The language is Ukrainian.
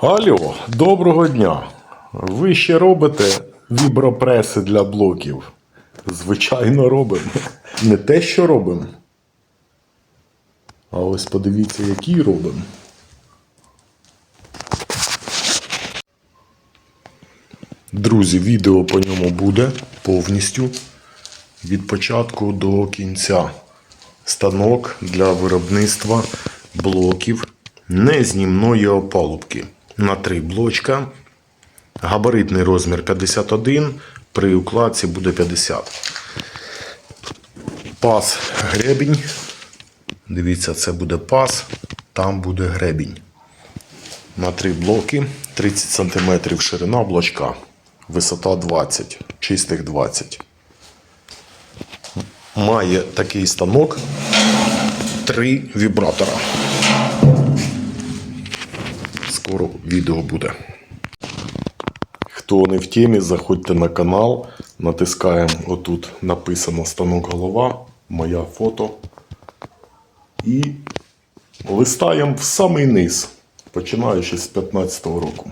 Алло, доброго дня. Ви ще робите вібропреси для блоків? Звичайно, робимо. Не те, що робимо. А ось подивіться, які робимо. Друзі, відео по ньому буде повністю від початку до кінця. Станок для виробництва блоків незнімної опалубки на три блочка. Габаритний розмір 51, при укладці буде 50. Пас гребінь. Дивіться, це буде пас, там буде гребінь. На три блоки 30 см ширина блочка. Висота 20, чистих 20. Має такий станок три вібратора. Скоро відео буде. Хто не в темі, заходьте на канал, натискаємо отут написано станок голова, моя фото. І листаємо в самий низ, починаючи з 15-го року.